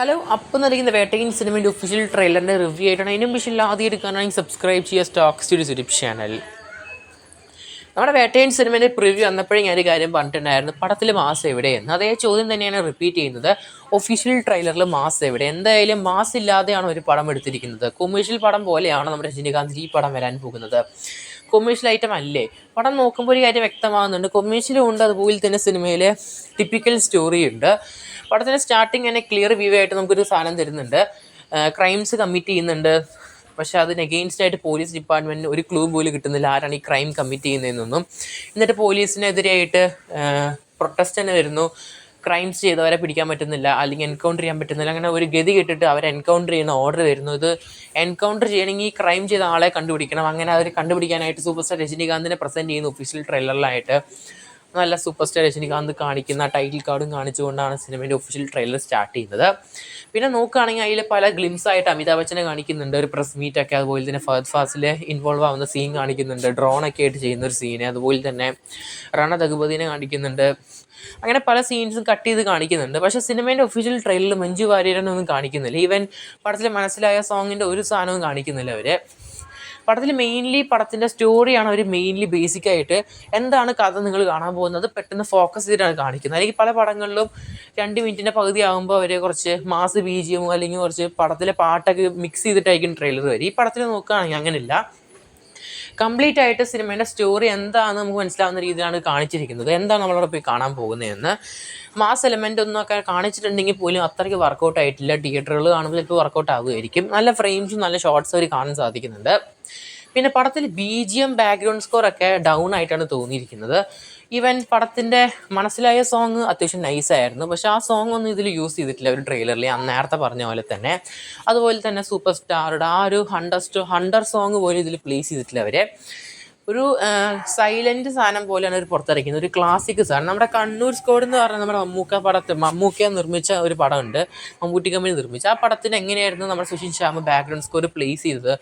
Hello അപ്പം നൽകുന്ന വേട്ടയിൻ സിനിമയുടെ ഒഫീഷ്യൽ ട്രെയിലറിന്റെ റിവ്യൂ ആയിട്ടാണ്. അതിനും വിഷയം ആദ്യം എടുക്കാനാണെങ്കിൽ സബ്സ്ക്രൈബ് ചെയ്യുക സ്റ്റോക്സ് യൂട്യൂബ് ചാനൽ നമ്മുടെ വേട്ടയൻ സിനിമേന്റെ പ്രിവ്യൂ വന്നപ്പോഴേ ഞാൻ ഒരു കാര്യം പറഞ്ഞിട്ടുണ്ടായിരുന്നു. പടത്തിൽ മാസ് എവിടെയെന്ന് അതേ ചോദ്യം തന്നെയാണ് റിപ്പീറ്റ് ചെയ്യുന്നത്. ഒഫീഷ്യൽ ട്രെയിലറിൽ മാസ് എവിടെ? എന്തായാലും മാസ് ഇല്ലാതെയാണ് ഒരു പടം എടുത്തിരിക്കുന്നത്. കൊമേഴ്ഷ്യൽ പടം പോലെയാണ് നമ്മുടെ രജനീകാന്ത് ഈ പടം വരാൻ പോകുന്നത്. കൊമേഴ്ഷ്യൽ ഐറ്റം അല്ലേ? പടം നോക്കുമ്പോൾ ഒരു കാര്യം വ്യക്തമാകുന്നുണ്ട്. കൊമേഴ്ഷ്യലും ഉണ്ട് അതുപോലെ തന്നെ സിനിമയിലെ ടിപ്പിക്കൽ സ്റ്റോറിയുണ്ട് പടത്തിന്റെ സ്റ്റാർട്ടിങ് തന്നെ ക്ലിയർ വ്യൂ ആയിട്ട് നമുക്കൊരു സാധനം തരുന്നുണ്ട്. ക്രൈംസ് കമ്മിറ്റ് ചെയ്യുന്നുണ്ട്. പക്ഷേ അതിന് അഗെയിൻസ്റ്റ് ആയിട്ട് പോലീസ് ഡിപ്പാർട്ട്മെന്റിന് ഒരു ക്ലൂ പോലും കിട്ടുന്നില്ല ആരാണ് ഈ ക്രൈം കമ്മിറ്റ് ചെയ്യുന്നതെന്നൊന്നും. എന്നിട്ട് പോലീസിനെതിരെയായിട്ട് പ്രൊട്ടസ്റ്റ് തന്നെ വരുന്നു. ക്രൈംസ് ചെയ്തവരെ പിടിക്കാൻ പറ്റുന്നില്ല അല്ലെങ്കിൽ എൻകൗണ്ടർ ചെയ്യാൻ പറ്റുന്നില്ല. അങ്ങനെ ഒരു ഗതി കെട്ടിട്ട് അവരെ എൻകൗണ്ടർ ചെയ്യുന്ന ഓർഡർ വരുന്നു. ഇത് എൻകൗണ്ടർ ചെയ്യണമെങ്കിൽ ക്രൈം ചെയ്ത ആളെ കണ്ടുപിടിക്കണം. അങ്ങനെ അവർ കണ്ടുപിടിക്കാനായിട്ട് സൂപ്പർ സ്റ്റാർ രജനീകാന്തിനെ പ്രസന്റ് ചെയ്യുന്നു ഒഫീഷ്യൽ ട്രെയിലറിലായിട്ട് നല്ല സൂപ്പർ സ്റ്റാർ രജനീകാന്ത് കാണിക്കുന്ന ടൈറ്റിൽ കാർഡും കാണിച്ചുകൊണ്ടാണ് സിനിമയുടെ ഒഫീഷ്യൽ ട്രെയിലർ സ്റ്റാർട്ട് ചെയ്യുന്നത്. പിന്നെ നോക്കുകയാണെങ്കിൽ അതിൽ പല ഗ്ലിംസ് ആയിട്ട് അമിതാഭ് ബച്ചനെ കാണിക്കുന്നുണ്ട്. ഒരു പ്രസ് മീറ്റ് ഒക്കെ അതുപോലെ തന്നെ ഫഹദ് ഫാസിൽ ഇൻവോൾവ് ആവുന്ന സീൻ കാണിക്കുന്നുണ്ട്. ഡ്രോണൊക്കെ ആയിട്ട് ചെയ്യുന്ന ഒരു സീന് അതുപോലെ തന്നെ റണ ദഗുപതിനെ കാണിക്കുന്നുണ്ട്. അങ്ങനെ പല സീൻസും കട്ട് ചെയ്ത് കാണിക്കുന്നുണ്ട്. പക്ഷേ സിനിമേന്റെ ഒഫീഷ്യൽ ട്രെയിലറിൽ മഞ്ജു വാര്യരനൊന്നും കാണിക്കുന്നില്ല. ഈവൻ പടത്തിൽ മനസ്സിലായ സോങ്ങിന്റെ ഒരു സാധനവും കാണിക്കുന്നില്ല അവർ പടത്തിൽ മെയിൻലി പടത്തിന്റെ സ്റ്റോറിയാണ് അവർ മെയിൻലി ബേസിക് ആയിട്ട് എന്താണ് കഥ നിങ്ങൾ കാണാൻ പോകുന്നത് പെട്ടെന്ന് ഫോക്കസ് ചെയ്തിട്ടാണ് കാണിക്കുന്നത്. അല്ലെങ്കിൽ പല പടങ്ങളിലും രണ്ട് മിനിറ്റിന്റെ പകുതി ആകുമ്പോൾ അവർ കുറച്ച് മാസ് ബീജിയമോ അല്ലെങ്കിൽ കുറച്ച് പടത്തിലെ പാട്ടൊക്കെ മിക്സ് ചെയ്തിട്ടായിരിക്കും ട്രെയിലർ വരും ഈ പടത്തിൽ നോക്കുകയാണെങ്കിൽ അങ്ങനെയില്ല. കംപ്ലീറ്റ് ആയിട്ട് സിനിമയുടെ സ്റ്റോറി എന്താണെന്ന് നമുക്ക് മനസ്സിലാവുന്ന രീതിയിലാണ് കാണിച്ചിരിക്കുന്നത്. എന്താണ് നമ്മളവിടെ പോയി കാണാൻ പോകുന്നതെന്ന്. മാസ് എലമെന്റ് ഒന്നൊക്കെ കാണിച്ചിട്ടുണ്ടെങ്കിൽ പോലും അത്രയ്ക്ക് വർക്കൗട്ട് ആയിട്ടില്ല. തിയേറ്ററുകൾ കാണുമ്പോൾ ചിലപ്പോൾ വർക്കൗട്ട് ആകുമായിരിക്കും നല്ല ഫ്രെയിംസും നല്ല ഷോർട്സ് അവർ കാണാൻ സാധിക്കുന്നുണ്ട്. പിന്നെ പടത്തിൽ B G M background score ഒക്കെ ഡൗൺ ആയിട്ടാണ് തോന്നിയിരിക്കുന്നത്. ഈവൻ പടത്തിന്റെ മനസ്സിലായ സോങ് അത്യാവശ്യം നൈസായിരുന്നു പക്ഷേ ആ സോങ് ഒന്നും ഇതിൽ യൂസ് ചെയ്തിട്ടില്ല. ഒരു ട്രെയിലറിൽ നേരത്തെ പറഞ്ഞ പോലെ തന്നെ. അതുപോലെ തന്നെ സൂപ്പർ സ്റ്റാറുടെ ആ ഒരു ഹണ്ടർ ഹണ്ടർ സോങ് പോലും ഇതിൽ പ്ലേസ് ചെയ്തിട്ടില്ല അവരെ. ഒരു സൈലന്റ് സാധനം പോലെയാണ് ഒരു പുറത്തിറക്കുന്നത് ഒരു ക്ലാസിക് സാധനം. നമ്മുടെ കണ്ണൂർ സ്കോഡ് എന്ന് പറഞ്ഞാൽ നമ്മുടെ മമ്മൂക്ക പടത്ത് മമ്മൂക്ക നിർമ്മിച്ച ഒരു പടമുണ്ട്. മമ്മൂട്ടി കമ്പനി നിർമ്മിച്ച. ആ പടത്തിന് എങ്ങനെയായിരുന്നു നമ്മുടെ സുഷിൻ ശ്യാമ ബാക്ക്ഗ്രൗണ്ട് സ്കോർ പ്ലേസ് ചെയ്തത്?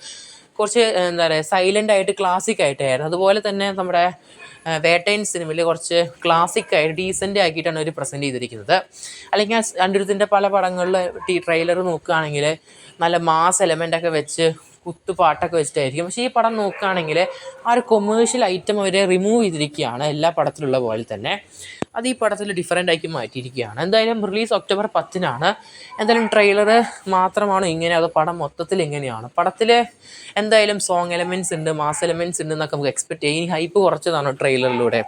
കുറച്ച് എന്താ പറയുക സൈലന്റ് ആയിട്ട് ക്ലാസിക് ആയിട്ടായിരുന്നു. അതുപോലെ തന്നെ നമ്മുടെ വേട്ടയൻ സിനിമയിൽ കുറച്ച് ക്ലാസിക് ആയിട്ട് ഡീസന്റ് ആക്കിയിട്ടാണ് അവർ പ്രസന്റ് ചെയ്തിരിക്കുന്നത്. അല്ലെങ്കിൽ അനിരുദ്ധിന്റെ പല പടങ്ങളിൽ ട്രെയിലർ നോക്കുകയാണെങ്കിൽ നല്ല മാസ് എലമെന്റ് ഒക്കെ വെച്ച് കുത്തു പാട്ടൊക്കെ വെച്ചിട്ടായിരിക്കും. പക്ഷേ ഈ പടം നോക്കുകയാണെങ്കിൽ ആ ഒരു കൊമേഴ്ഷ്യൽ ഐറ്റം അവരെ റിമൂവ് ചെയ്തിരിക്കുകയാണ് എല്ലാ പടത്തിലുള്ള പോലെ തന്നെ. അത് ഈ പടത്തിൽ ഡിഫറെന്റ് ആക്കി മാറ്റിയിരിക്കുകയാണ്. എന്തായാലും റിലീസ് ഒക്ടോബർ പത്തിനാണ്. എന്തായാലും ട്രെയിലർ മാത്രമാണോ ഇങ്ങനെ അത് പടം മൊത്തത്തിൽ എങ്ങനെയാണ്? പടത്തിൽ എന്തായാലും സോങ് എലമെന്റ്സ് ഉണ്ട് മാസ് എലമെന്റ്സ് ഉണ്ട് എന്നൊക്കെ നമുക്ക് എക്സ്പെക്ട് ചെയ്യാം. ഇനി ഹൈപ്പ് കുറച്ചതാണ് ട്രെയിലറിലൂടെ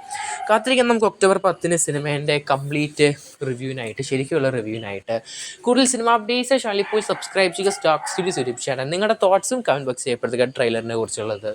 കാത്തിരിക്കാൻ നമുക്ക് ഒക്ടോബർ പത്തിന് സിനിമേന്റെ കംപ്ലീറ്റ് റിവ്യൂവിനായിട്ട് ശരിക്കുള്ള റിവ്യൂവിനായിട്ട് കൂടുതൽ സിനിമ അപ്ഡേറ്റ്സ് ഷാളിപ്പോയി സബ്സ്ക്രൈബ് ചെയ്യുക. സ്റ്റോക്ക് സ്റ്റുഡിയോസ് യൂട്യൂബ് ചാനൽ നിങ്ങളുടെ തോട്ട്സും கமெண்ட் பாக்ஸ் ஏற்படுறதுக்காக ட்ரைலர்னு ஒரு சிலது